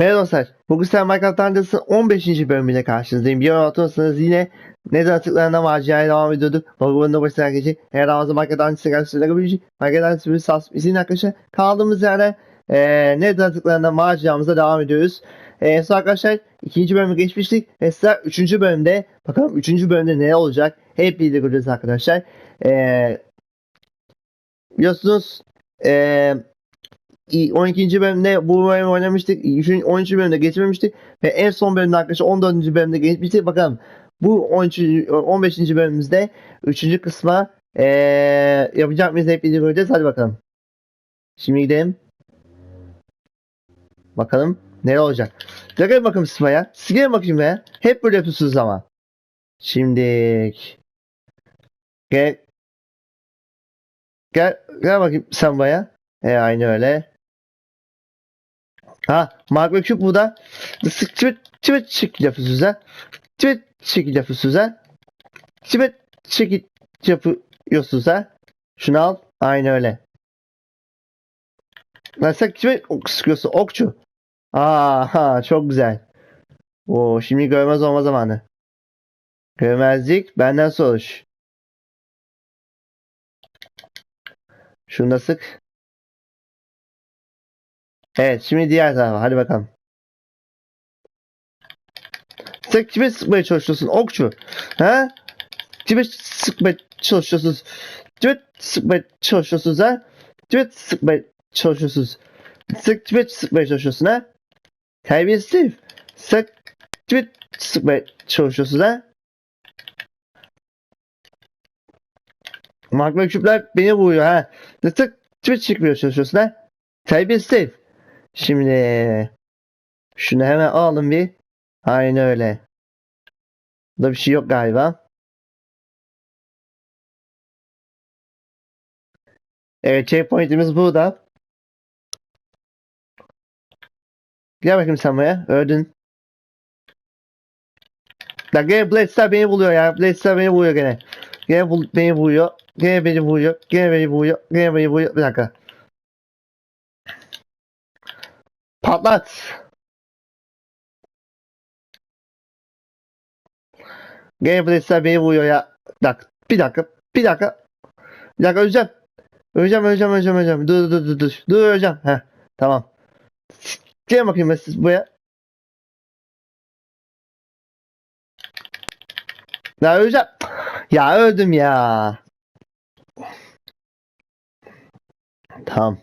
Merhaba dostlar. Bugün sen Minecraft Tanrısı'nın 15. bölümüyle karşınızdayım. Bir yorum atıyorsanız yine neden atıklarına maceraya devam ediyorduk. Bugün de başına geçecek. Eğer ağzı Minecraft Tanrısı'na karşısında görebilecek. Minecraft Tanrısı bir sas isim arkadaşlar. Kaldığımız yerden eee neden atıklarına maceramıza devam ediyoruz. Eee sonra arkadaşlar ikinci bölümü geçmiştik. Ve size üçüncü bölümde bakalım üçüncü bölümde ne olacak? Hep birlikte göreceğiz arkadaşlar. Eee biliyorsunuz eee 12. bölümde bu bölümü oynamıştık. 13. bölümde geçmemiştik. Ve en son bölümde arkadaşlar 14. bölümde geçmiştik. Bakalım bu 13. 15. bölümümüzde 3. kısma eee yapacak mıyız hep birlikte göreceğiz. Hadi bakalım. Şimdi gidelim. Bakalım ne olacak. Gelin bakalım Sıfa'ya. Siz bakayım be. Hep böyle yapıyorsunuz ama. Şimdi gel gel gel bakayım sen baya. E aynı öyle. Ha, Mark Cube burada. Sık çivit çivit şekil yapıyorsunuz ha. Çivit şekil yapıyorsunuz ha. Çivit şekil yapıyorsunuz ha. Şunu al. Aynı öyle. Lan sen kime ok sıkıyorsun? Okçu. Aha çok güzel. Oo şimdi görmez olma zamanı. Görmezlik benden soruş. Şunu da sık. Evet şimdi diğer tarafa hadi bakalım. Sen kime sıkmaya çalışıyorsun okçu? Ha? Kime sıkmaya çalışıyorsunuz? Kime sıkmaya çalışıyorsunuz ha? Kime sıkmaya çalışıyorsunuz? Sen kime sıkmaya çalışıyorsun ha? Terbiyesiz. Sen kime sıkmaya çalışıyorsun ha? Magma küpler beni vuruyor ha. Sen kime çıkmaya çalışıyorsun ha? Terbiyesiz. Şimdi şunu hemen alalım bir. Aynı öyle. Burada bir şey yok galiba. Evet checkpoint'imiz burada. Gel bakayım sen buraya. Öldün. Ya gene Blade beni buluyor ya. Blade beni buluyor gene. Gene beni buluyor. Gene beni buluyor. Gene beni buluyor. Gene beni buluyor. Bir dakika. Patlat. Gameplay'ler beni vuruyor ya. Bir dakika. Bir dakika. Bir dakika. Bir dakika öleceğim. Öleceğim öleceğim öleceğim öleceğim. Dur dur dur dur. Dur öleceğim. Heh. Tamam. Gelin bakayım ben siz buraya. Ya öleceğim. Ya öldüm ya. Tamam.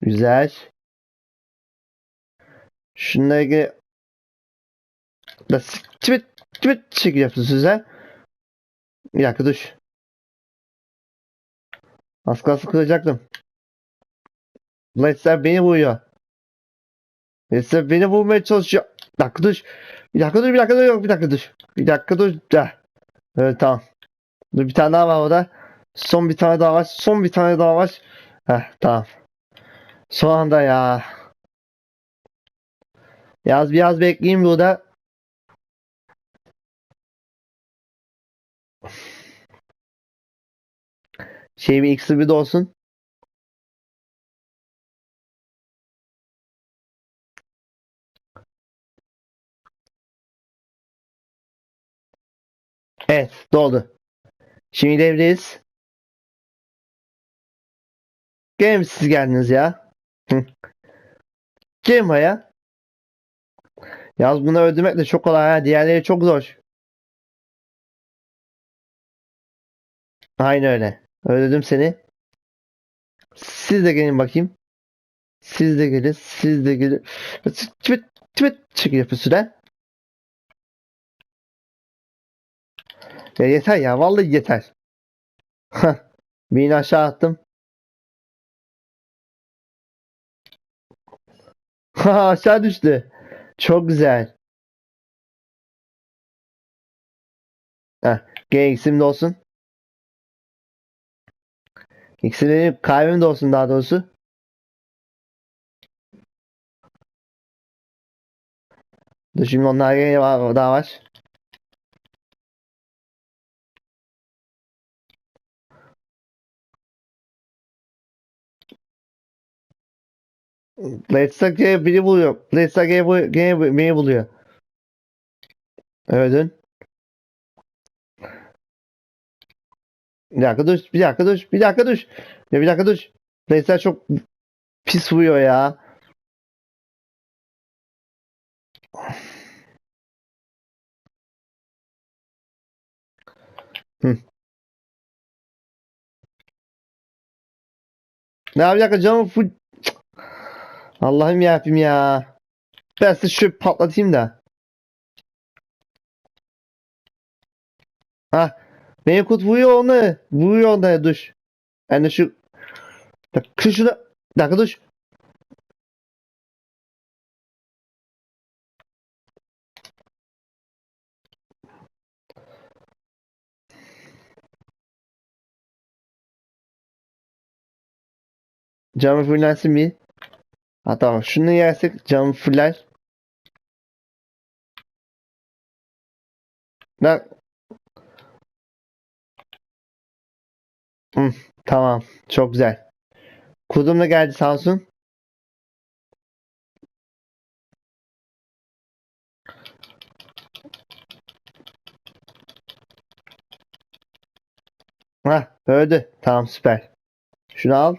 Güzel. Şunlara ilgili da tweet tweet şekil yapıyorsunuz ha. Bir dakika dur. Az kalsın kıracaktım. Blade'ler beni vuruyor. Blade'ler beni vurmaya çalışıyor. Bir dakika dur. Bir dakika dur bir dakika dur yok bir dakika dur. Bir dakika dur. Ya. Evet tamam. Dur bir tane daha var orada. Son bir tane daha var. Son bir tane daha var. Heh tamam. Son anda ya. Yaz biraz bekleyeyim burada. Şey bir iksir bir de olsun. Evet doldu. Şimdi devreyiz. Gene mi siz geldiniz ya? Gelin buraya. Yalnız bunu öldürmek de çok kolay ha. Diğerleri çok zor. Aynı öyle. Öldürdüm seni. Siz de gelin bakayım. Siz de gelin. Siz de gelin. Tübet tübet çık yapıyorsun ha. Ya yeter ya. Vallahi yeter. Beni aşağı attım. Ha aşağı düştü. Çok güzel. Heh, gene iksim de olsun. İkisi benim kalbim de olsun daha doğrusu. Dur şimdi onlar gene daha var. Let's G'ye biri buluyor. G'ye bu- gene beni buluyor. Öldün. Bir dakika dur. Bir dakika dur. Bir dakika dur. Ya bir dakika dur. Let's çok pis vuruyor ya. Hı. Ya bir canım full. Allah'ım yarabbim ya. Ben size şöyle patlatayım da. Ha. Benim kut vuruyor onu. Vuruyor onu dur. Ben de şu. Şunu. Bir dakika dur. Camı fullensin bir. Ha tamam. Şunu yersek camı fuller. Bak. Hı, tamam. Çok güzel. Kudum da geldi Samsun. Hah öldü. Tamam süper. Şunu al.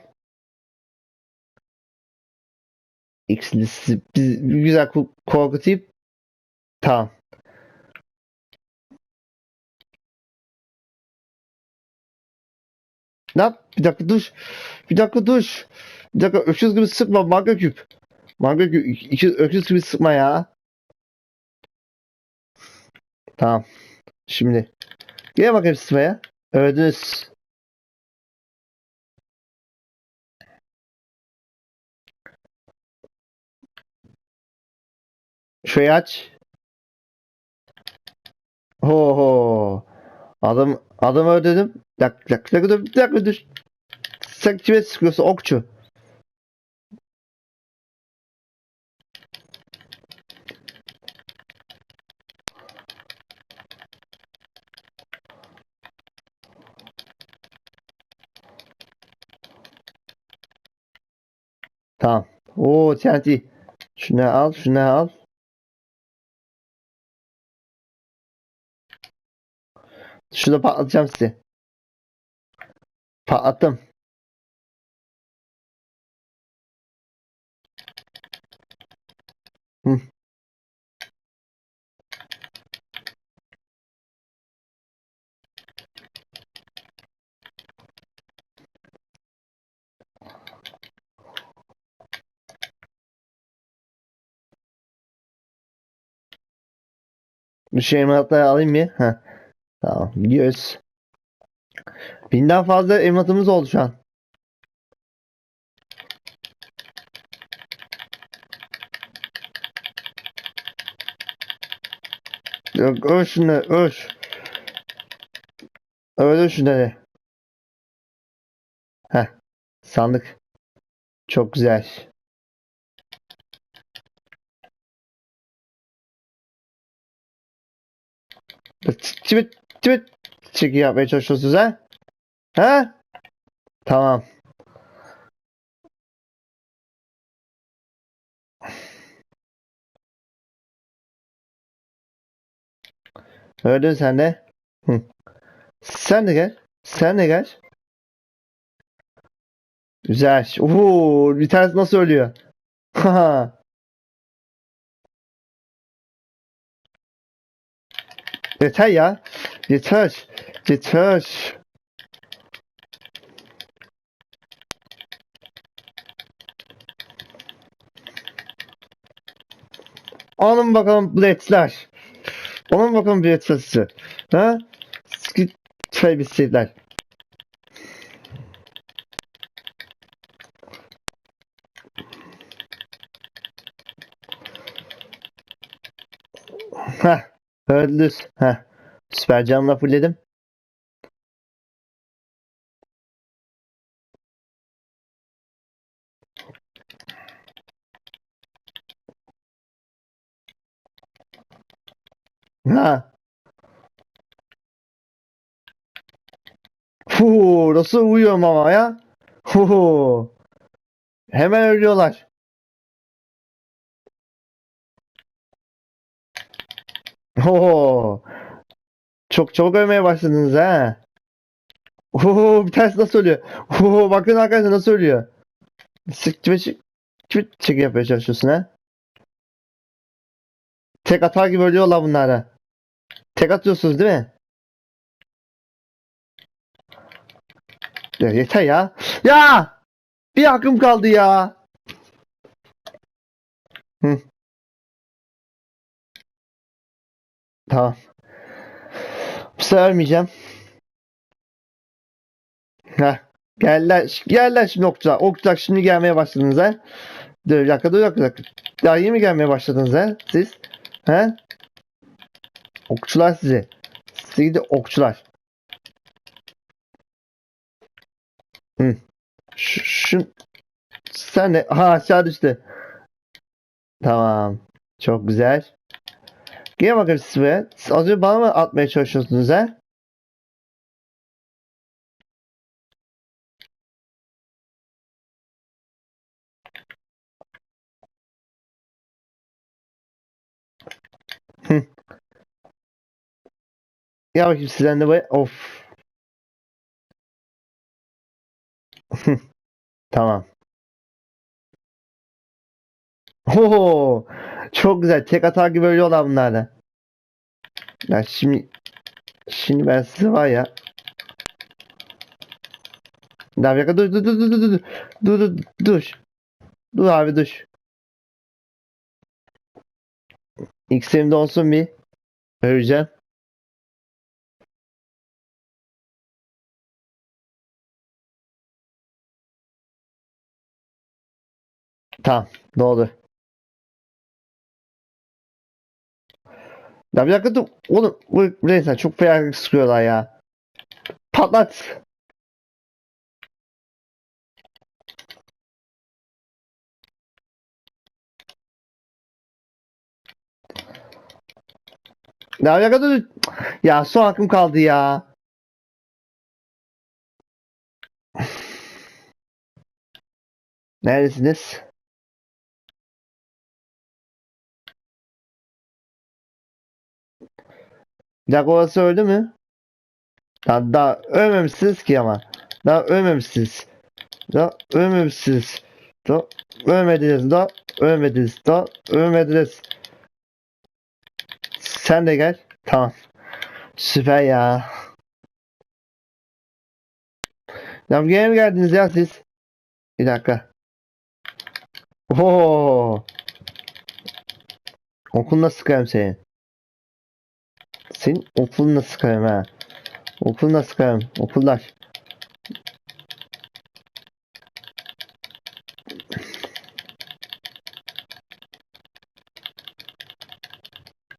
X'li bir güzel ko- korkutayım. Tamam. Ne yap? Bir dakika dur. Bir dakika dur. Bir dakika öküz gibi sıkma manga küp. Manga küp. Öküz gibi sıkma ya. Tamam. Şimdi. Gel bakayım sıkmaya. Öldünüz. Şurayı aç. Ho ho. Adam adam öldürdüm. Bir dakika, bir dakika, bir dakika, dur, bir dakika dur. Sen kime sıkıyorsun okçu? Tamam. Oo TNT. Şunu al, şunu al. Şurada patlatacağım sizi. Patlattım. Hı. Bir şey ematları alayım mı? Heh. Tamam. Gidiyoruz. Binden fazla ematımız oldu şu an. Yok öl şunu öl. Öldür şunları. Heh. Sandık. Çok güzel. Çivit çivit çeki yapmaya çalışıyorsunuz ha? Ha? Tamam. Öldün sen de. Hı. Sen de gel. Sen de gel. Güzel. Oo, bir tanesi nasıl ölüyor? Haha. Yeter ya. Yeter. Yeter. Alın bakalım biletler. Alın bakalım bilet satışı. Ha? Çay bisikletler. Heh. Öldüz. Heh. Süper camla fulledim. Ha. Hu, nasıl uyuyorum ama ya? Hu. Hemen ölüyorlar. Ho. Çok çok övmeye başladınız ha. Oo, bir tanesi nasıl ölüyor? Oo, bakın arkadaşlar nasıl ölüyor? Sık çık çık çık çık yapmaya çalışıyorsun ha. Tek atar gibi ölüyorlar bunlara. Tek atıyorsunuz değil mi? Ya yeter ya. Ya! Bir hakkım kaldı ya. Hı. Tamam. Sefer ölmeyeceğim. Heh. Geldiler, geldiler şimdi okçular. Okçular şimdi gelmeye başladınız ha. Dur dakika dur dakika. dakika. Daha iyi mi gelmeye başladınız ha siz? He? Okçular sizi. Sizi gidi okçular. Hı. Şu, şu, sen de ha aşağı düştü. Tamam. Çok güzel. Gel bakalım siz buraya. Siz az önce bana mı atmaya çalışıyorsunuz ha? Gel bakayım sizden de buraya. Of. Tamam. Oo, çok güzel. Tek atar gibi bunlar da. Ya şimdi şimdi ben size var ya. Ya bir dur dur dur dur dur dur dur dur dur dur abi dur. X'imde olsun bir. Öleceğim. Tamam. Doğru. Ya bir dakika dur. Oğlum bu neyse çok fena sıkıyorlar ya. Patlat. Ya bir dakika dur. Ya son hakkım kaldı ya. Neredesiniz? Orası öldü mü? Daha, daha ölmemişsiniz ki ama. Daha ölmemişsiniz. Daha ölmemişsiniz. Daha ölmediniz. Daha ölmediniz. Daha ölmediniz. Sen de gel. Tamam. Süper ya. Ya gene mi geldiniz ya siz? Bir dakika. Oo. Okuluna sıkarım seni. Senin okuluna sıkarım ha. Okuluna sıkarım. Okullar.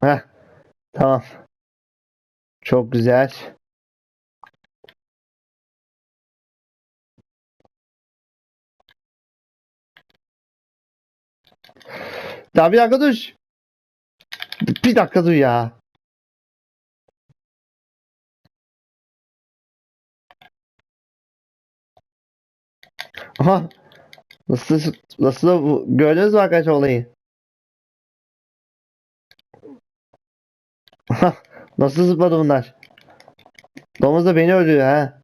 Heh. Tamam. Çok güzel. Daha bir dakika dur. Bir dakika dur ya. Aha. Nasıl nasıl gördünüz mü arkadaşlar olayı? Aha, Nasıl zıpladı bunlar? Domuz da beni öldürüyor ha.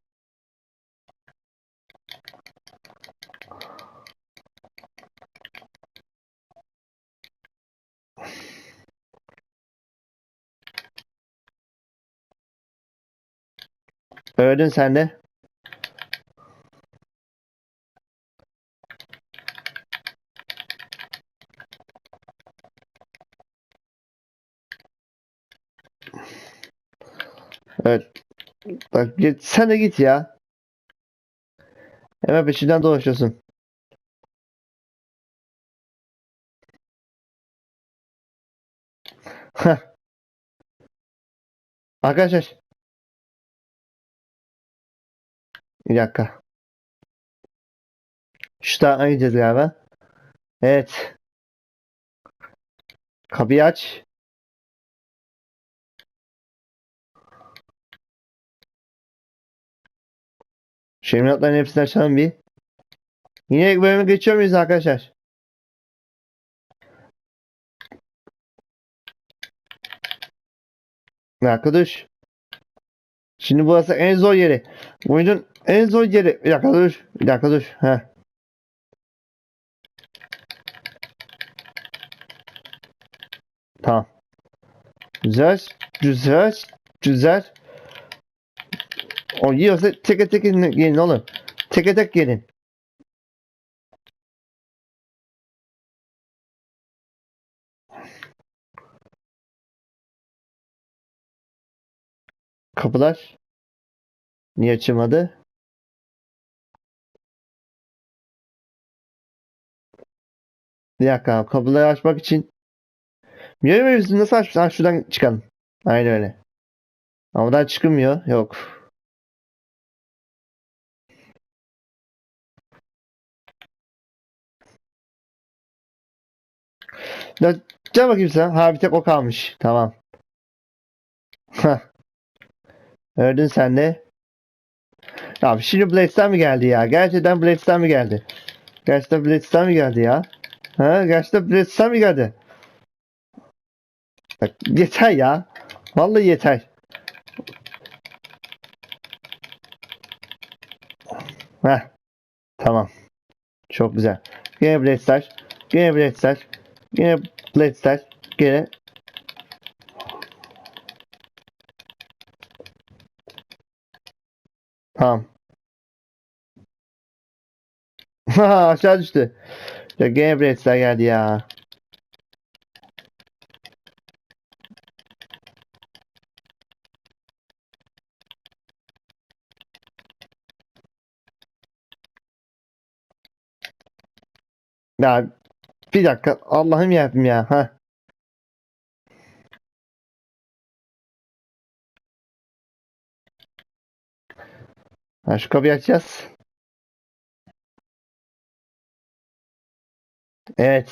Öldün sen de. Evet. Bak git, sen de git ya. Hemen peşinden dolaşıyorsun. Arkadaşlar. Bir dakika. Şu tarafa gideceğiz galiba. Evet. Kapıyı aç. Şu eminatların hepsini açalım bir. Yine bölüme geçiyor muyuz arkadaşlar? Dur. Şimdi burası en zor yeri. Oyunun en zor yeri. Bir dakika dur. Bir dakika dur. Heh. Tamam. Güzel. Güzel. Güzel. O yiyorsa teke tek gelin oğlum. Teke tek gelin. Kapılar. Niye açılmadı? Bir dakika kapıları açmak için Niye mevzusunu nasıl açmış? Ha, şuradan çıkalım. Aynen öyle. Ama buradan çıkılmıyor. Yok. Ya, gel bakayım sen. Ha bir tek o kalmış. Tamam. Hah. Öldün sen de. Ya şimdi Blades'ten mi geldi ya? Gerçekten Blades'ten mi geldi? Gerçekten Blades'ten mi geldi ya? Ha? Gerçekten Blades'ten mi geldi? Bak, yeter ya. Vallahi yeter. Heh. Tamam. Çok güzel. Gene Blades'ler. Gene Blades'ler. Gene Blades'ler. Gene Tamam. Aşağı düştü. Ya gene Brades'ler geldi ya. Ya bir dakika Allah'ım yarabbim ya. Ha. Ha şu kapıyı açacağız. Evet.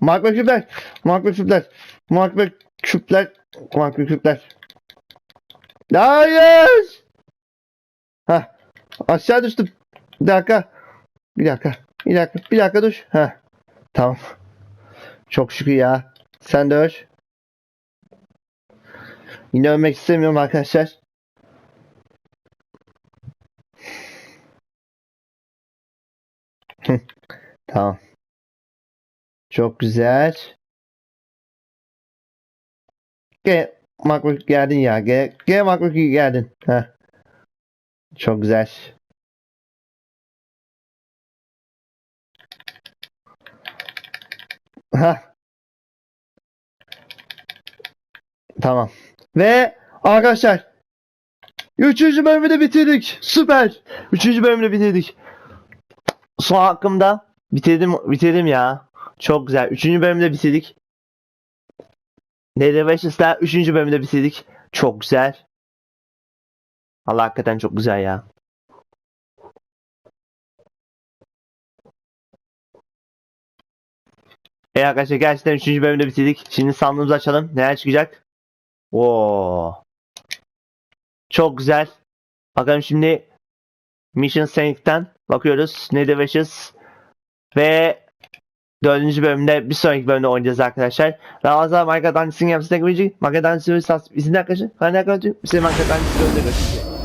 Mark ve küpler. Mark ve küpler. Mark ve küpler. Mark ve küpler. Hayır. Ha. Aşağı düştüm. Bir dakika. Bir dakika. Bir dakika. Bir dakika dur. Ha. Tamam. Çok şükür ya. Sen de öl. Yine ölmek istemiyorum arkadaşlar. Tamam. Çok güzel. Gel makro geldin ya. Gel, gel makro geldin. Heh. Çok güzel. Ha. Tamam. Ve arkadaşlar Üçüncü bölümü de bitirdik. Süper. Üçüncü bölümü de bitirdik. Son hakkımda bitirdim bitirdim ya. Çok güzel. Üçüncü bölümde bitirdik. Nether Washes'la üçüncü bölümde bitirdik. Çok güzel. Allah hakikaten çok güzel ya. Evet arkadaşlar gerçekten üçüncü bölümde bitirdik. Şimdi sandığımızı açalım. Neler çıkacak? Oo. Çok güzel. Bakalım şimdi Mission Saint'ten bakıyoruz. Nether Wishes ve dördüncü bölümde bir sonraki bölümde oynayacağız arkadaşlar. Fazla Minecraft Dancing yapısına girecek. Minecraft Dancing izin arkadaşlar. Ben de arkadaşlar. Size Minecraft Dancing görüşürüz.